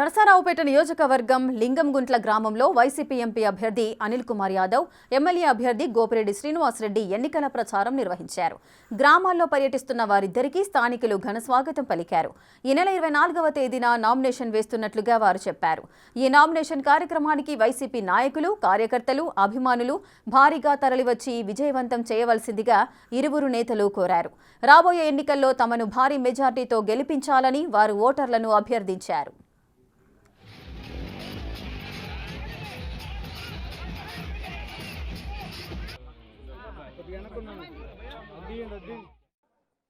నరసరావుపేట నియోజకవర్గం లింగంగుంట్ల గ్రామంలో YCP MP అభ్యర్థి అనిల్ కుమార్ యాదవ్ ఎమ్మెల్యే అభ్యర్థి గోపిరెడ్డి శ్రీనివాసరెడ్డి ఎన్నికల ప్రచారం నిర్వహించారు. గ్రామాల్లో పర్యటిస్తున్న వారిద్దరికీ స్థానికులు ఘన స్వాగతం పలికారు. ఈ నెల ఇరవై నాలుగవ తేదీన నామినేషన్ వేస్తున్నట్లుగా వారు చెప్పారు. ఈ నామినేషన్ కార్యక్రమానికి వైసీపీ నాయకులు కార్యకర్తలు అభిమానులు భారీగా తరలివచ్చి విజయవంతం చేయవలసిందిగా ఇరువురు నేతలు కోరారు. రాబోయే ఎన్నికల్లో తమను భారీ మెజార్టీతో గెలిపించాలని వారు ఓటర్లను అభ్యర్థించారు.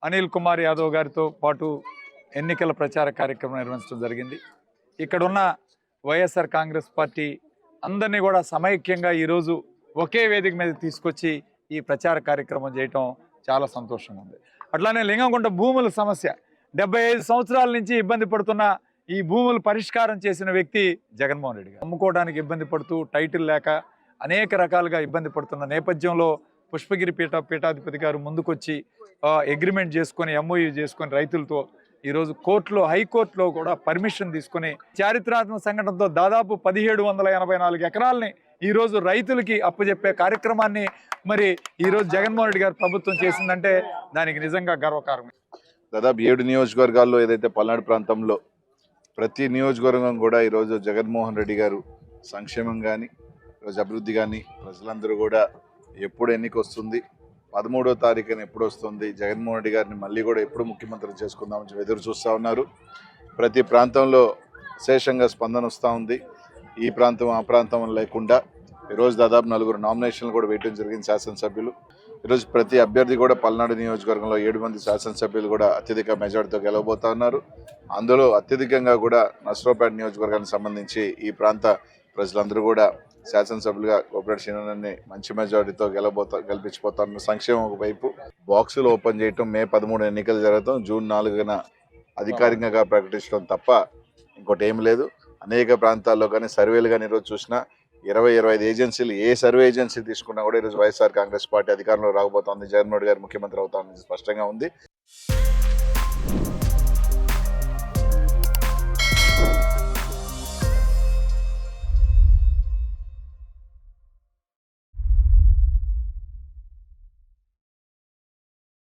అనిల్ కుమార్ యాదవ్ గారితో పాటు ఎన్నికల ప్రచార కార్యక్రమం నిర్వహించడం జరిగింది. ఇక్కడున్న వైఎస్ఆర్ కాంగ్రెస్ పార్టీ అందరినీ కూడా సమైక్యంగా ఈరోజు ఒకే వేదిక మీద తీసుకొచ్చి ఈ ప్రచార కార్యక్రమం చేయటం చాలా సంతోషంగా ఉంది. అట్లానే లింగంకుంట భూముల సమస్య. డెబ్బై ఐదు సంవత్సరాల నుంచి ఇబ్బంది పడుతున్న ఈ భూములు పరిష్కారం చేసిన వ్యక్తి జగన్మోహన్ రెడ్డి గారు. అమ్ముకోవడానికి ఇబ్బంది పడుతూ టైటిల్ లేక అనేక రకాలుగా ఇబ్బంది పడుతున్న నేపథ్యంలో పుష్పగిరి పీఠ పీఠాధిపతి గారు ముందుకొచ్చి అగ్రిమెంట్ చేసుకొని ఎంఓయూ చేసుకొని రైతులతో ఈరోజు కోర్టులో హైకోర్టులో కూడా పర్మిషన్ తీసుకుని చారిత్రాత్మక సంఘటనతో దాదాపు పదిహేడు వందల ఎనభై నాలుగు ఎకరాలని ఈరోజు రైతులకి అప్పచెప్పే కార్యక్రమాన్ని మరి ఈరోజు జగన్మోహన్ రెడ్డి గారు ప్రభుత్వం చేసిందంటే దానికి నిజంగా గర్వకారణం. దాదాపు ఏడు నియోజకవర్గాల్లో ఏదైతే పల్నాడు ప్రాంతంలో ప్రతి నియోజకవర్గం కూడా ఈరోజు జగన్మోహన్ రెడ్డి గారు సంక్షేమం కానీ ఈరోజు అభివృద్ధి కానీ ప్రజలందరూ కూడా ఎప్పుడు ఎన్నిక వస్తుంది పదమూడో తారీఖున ఎప్పుడు వస్తుంది జగన్మోహన్ రెడ్డి గారిని మళ్ళీ కూడా ఎప్పుడు ముఖ్యమంత్రి చేసుకుందామని చెప్పి ఎదురు చూస్తూ ఉన్నారు. ప్రతి ప్రాంతంలో విశేషంగా స్పందన వస్తూ ఉంది. ఈ ప్రాంతం ఆ ప్రాంతం లేకుండా ఈరోజు దాదాపు నలుగురు నామినేషన్లు కూడా వేయడం జరిగింది శాసనసభ్యులు. ఈరోజు ప్రతి అభ్యర్థి కూడా పల్నాడు నియోజకవర్గంలో ఏడు మంది శాసనసభ్యులు కూడా అత్యధిక మెజార్టీతో గెలవబోతా ఉన్నారు. అందులో అత్యధికంగా కూడా నసరావుపేట నియోజకవర్గానికి సంబంధించి ఈ ప్రాంత ప్రజలందరూ కూడా శాసనసభ్యులుగా కోపరేట్ శ్రీనారాయణని మంచి మెజారిటీతో గెలబోతా గెలిపించిపోతారన్న సంక్షేమం వైపు బాక్సులు ఓపెన్ చేయటం మే పదమూడు ఎన్నికలు జరగటం జూన్ నాలుగున అధికారికంగా ప్రకటించడం తప్ప ఇంకోటి ఏం లేదు. అనేక ప్రాంతాల్లో కానీ సర్వేలు కానీ ఈరోజు చూసినా ఇరవై ఇరవై ఐదు ఏజెన్సీలు ఏ సర్వే ఏజెన్సీ తీసుకున్నా కూడా ఈరోజు వైఎస్ఆర్ కాంగ్రెస్ పార్టీ అధికారంలో రాకపోతుంది జగన్మోహన్ గారు ముఖ్యమంత్రి అవుతామని స్పష్టంగా ఉంది.